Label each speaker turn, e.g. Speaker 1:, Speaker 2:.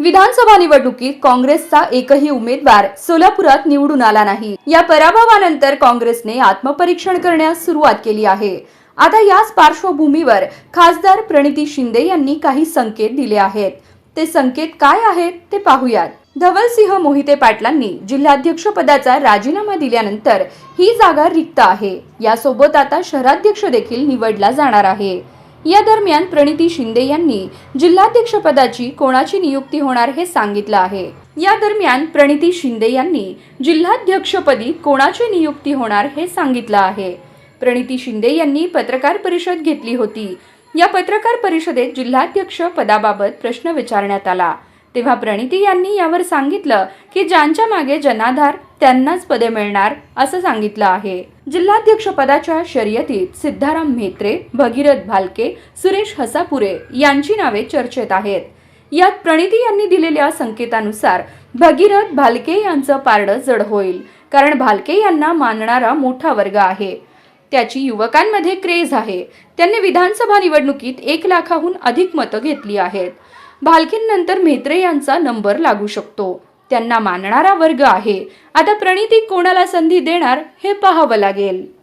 Speaker 1: विधानसभा निवडणुकीत काँग्रेसचा एकही उमेदवार सोलापुरात निवडून आला नाही. या पराभवानंतर काँग्रेसने आत्मपरीक्षण करण्यास सुरुवात केली आहे. आता याच पार्श्वभूमीवर खासदार प्रणिती शिंदे यांनी काही संकेत दिले आहेत. ते संकेत काय आहेत ते पाहूयात. धवलसिंह मोहिते पाटलांनी जिल्हाध्यक्ष पदाचा राजीनामा दिल्यानंतर ही जागा रिक्त आहे. यासोबत आता शहराध्यक्ष देखील निवडला जाणार आहे. या दरम्यान प्रणिती शिंदे यांनी जिल्हाध्यक्षपदाची कोणाची नियुक्ती होणार हे सांगितलं आहे. या दरम्यान प्रणिती शिंदे यांनी जिल्हाध्यक्षपदी कोणाची नियुक्ती होणार हे सांगितलं आहे. प्रणिती शिंदे यांनी पत्रकार परिषद घेतली होती. या पत्रकार परिषदेत जिल्हाध्यक्ष पदाबाबत प्रश्न विचारण्यात आला. तेव्हा प्रणिती यांनी यावर सांगितलं की ज्यांच्या मागे जनाधार त्यांनाच पदे मिळणार असं सांगितलं आहे. जिल्हाध्यक्षपदाच्या शर्यतीत सिद्धाराम म्हेत्रे भगीरथ भालके सुरेश हसापुरे यांची नावे चर्चेत आहेत. यात प्रणिती यांनी दिलेल्या संकेतानुसार भगीरथ भालके यांचं पारडं जड होईल कारण भालके यांना मानणारा मोठा वर्ग आहे. त्याची युवकांमध्ये क्रेज आहे. त्यांनी विधानसभा निवडणुकीत एक लाखाहून अधिक मतं घेतली आहेत. भालकेंनंतर म्हेत्रे यांचा नंबर लागू शकतो. त्यांना मानणारा वर्ग आहे. आता प्रणिती कोणाला संधी देणार हे पाहावं लागेल.